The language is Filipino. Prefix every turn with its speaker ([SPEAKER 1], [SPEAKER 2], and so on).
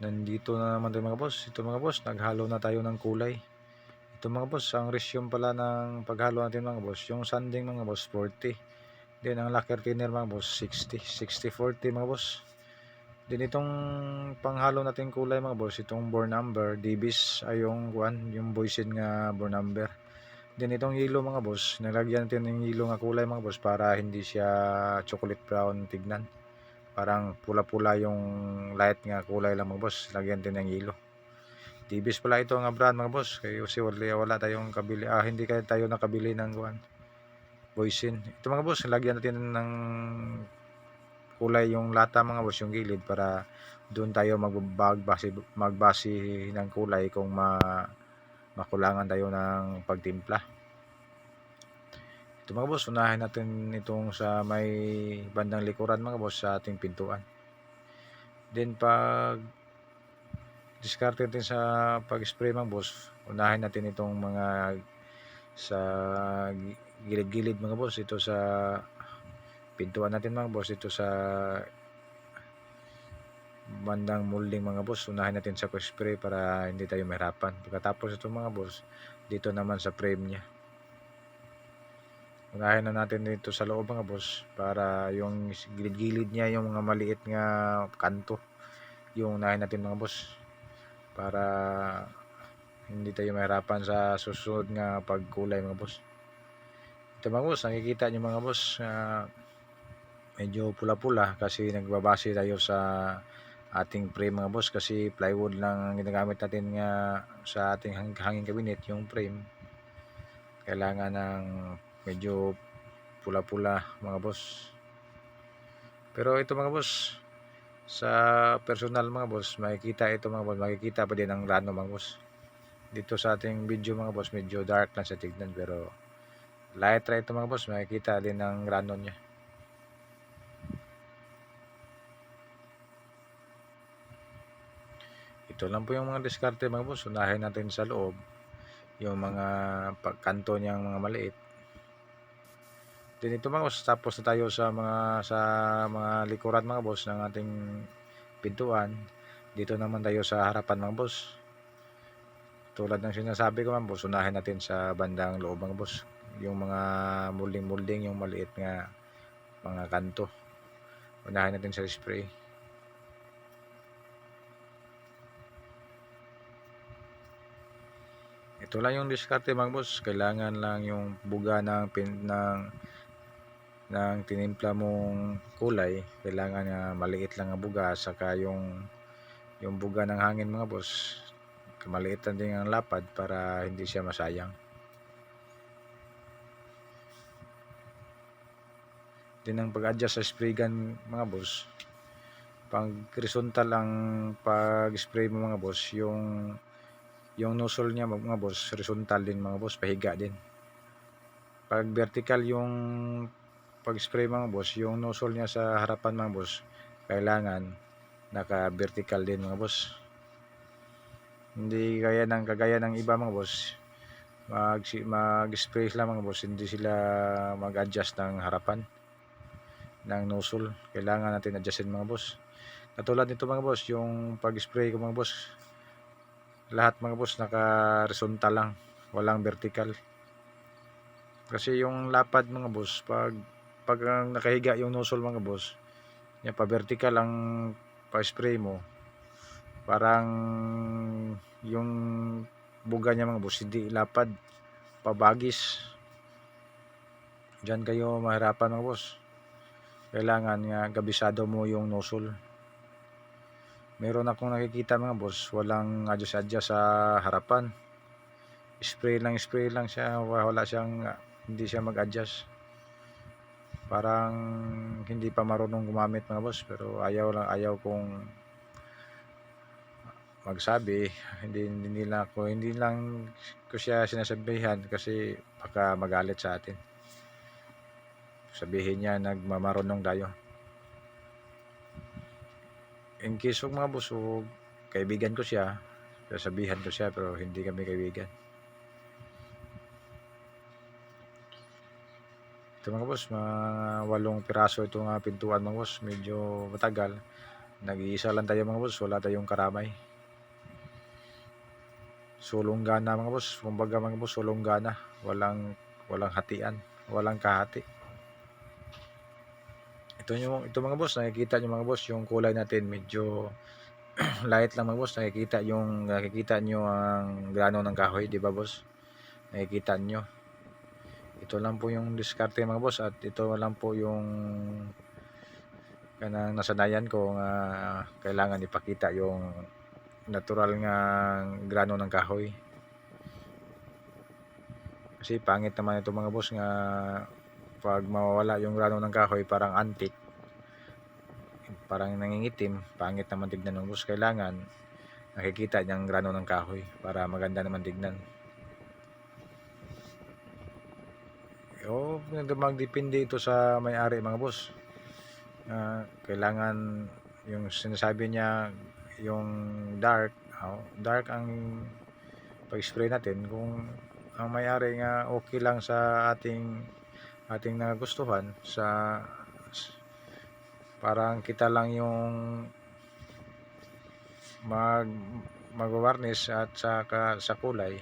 [SPEAKER 1] Nandito na naman tayo mga boss. Ito mga boss, naghalo na tayo ng kulay. Ito mga boss, ang resume pala ng paghalo natin mga boss. Yung sanding mga boss, 40. Then ang lacquer thinner mga boss, 60. 60-40 mga boss. Then itong panghalo natin kulay mga boss, itong born number, Divis ay yung one, yung boysin nga born number. Then itong yellow mga boss, nilagyan natin ng yellow nga kulay mga boss para hindi siya chocolate brown tignan. Parang pula-pula yung light nga kulay lang mga boss. Lagyan din ng yellow. Tibis pala ito nga brand mga boss. Kaya kasi wala, wala tayong kabili. Ah, hindi kaya tayo nakabili ng kuan. Boysin. Ito mga boss, lagyan natin ng kulay yung lata mga boss, yung gilid para doon tayo magbase magbase ng kulay kung ma makulangan tayo ng pagtimpla. Ito mga boss, unahin natin itong sa may bandang likuran mga boss sa ating pintuan. Then pag discard natin sa pag-spray mga boss, unahin natin itong mga sa gilid-gilid mga boss. Ito sa pintuan natin mga boss. Ito sa bandang molding mga boss. Unahin natin sa pag-spray para hindi tayo mahirapan. Pagkatapos ito mga boss, dito naman sa frame niya unahin na natin dito sa loob mga boss para yung gilid-gilid niya yung mga maliit nga kanto yung unahin natin mga boss para hindi tayo mahirapan sa susunod nga pagkulay mga boss. Ito mga boss nakikita nyo mga boss uh, medyo pula-pula kasi nagbabase tayo sa ating frame mga boss kasi plywood lang ang ginagamit natin nga sa ating hanging cabinet yung frame. Kailangan ng medyo pula-pula mga boss. Pero ito mga boss sa personal mga boss makikita ito mga boss makikita pa din ang rano mga boss. Dito sa ating video mga boss medyo dark lang sa tignan pero light right ito mga boss makikita din ang rano nya ito lang po yung mga diskarte mga boss. Unahin natin sa loob yung mga pagkanto niyang mga maliit Then ito mga boss, tapos na tayo sa mga sa mga likuran mga boss ng ating pintuan. Dito naman tayo sa harapan mga boss. Tulad ng sinasabi ko mga boss, unahin natin sa bandang loob mga boss. Yung mga molding-molding, yung maliit nga mga kanto. Unahin natin sa spray. Ito lang yung diskarte mga boss. Kailangan lang yung buga ng, pin, ng ng tinimpla mong kulay kailangan nga maliit lang ang buga saka yung yung buga ng hangin mga boss. Maliit lang din ang lapad para hindi siya masayang. Din ang pag-adjust sa spray gun mga boss. Pag horizontal ang pag-spray mo mga boss. Yung yung nozzle niya mga boss horizontal din mga boss. Pahiga din. Pag vertical yung pag spray mga boss. Yung nozzle niya sa harapan mga boss kailangan naka vertical din mga boss. Hindi kaya ng kagaya ng iba mga boss mag, mag spray lang mga boss hindi sila mag adjust ng harapan ng nozzle kailangan natin adjustin mga boss. Katulad nito mga boss yung pag spray ko mga boss lahat mga boss naka horizontal lang walang vertical. Kasi yung lapad mga boss pag pag nakahiga yung nozzle mga boss yan pa vertical ang pa-spray mo. Parang yung buga niya mga boss hindi lapad pabagis. Dyan kayo mahirapan mga boss. Kailangan nga gabisado mo yung nozzle. Meron akong nakikita mga boss walang adjust adjust sa harapan. Spray lang spray lang siya wala siyang hindi siya mag adjust parang hindi pa marunong gumamit mga boss pero ayaw lang ayaw kong magsabi. Hindi, hindi lang ako hindi lang ko siya sinasabihan kasi baka magalit sa atin. Sabihin niya nagmamarunong tayo. In case of mga boss o kaibigan ko siya. Sasabihan ko siya pero hindi kami kaibigan Ito mga boss, mga walong piraso ito nga pintuan mga boss, medyo matagal. nag-iisa lang tayo mga boss wala tayong karamay. Sulong gana mga boss. Kumbaga mga boss sulong gana walang walang hatian. Walang kahati. Ito yung ito mga boss nakikita nyo mga boss yung kulay natin medyo light lang mga boss. Nakikita yung nakikita nyo ang grano ng kahoy di ba boss? Nakikita nyo ito lang po yung diskarte mga boss at ito lang po yung kanang nasanayan ko nga kailangan ipakita yung natural nga grano ng kahoy. Kasi pangit naman ito mga boss nga pag mawawala yung grano ng kahoy parang antik. Parang nangingitim pangit naman tignan ng boss. Kailangan nakikita niyang grano ng kahoy para maganda naman tignan o magdepende ito sa may-ari mga boss. Ah, kailangan yung sinasabi niya yung dark oh, dark ang pag-spray natin. Kung ang may-ari nga okay lang sa ating ating nagustuhan sa parang kita lang yung mag magwawarnish at saka sa kulay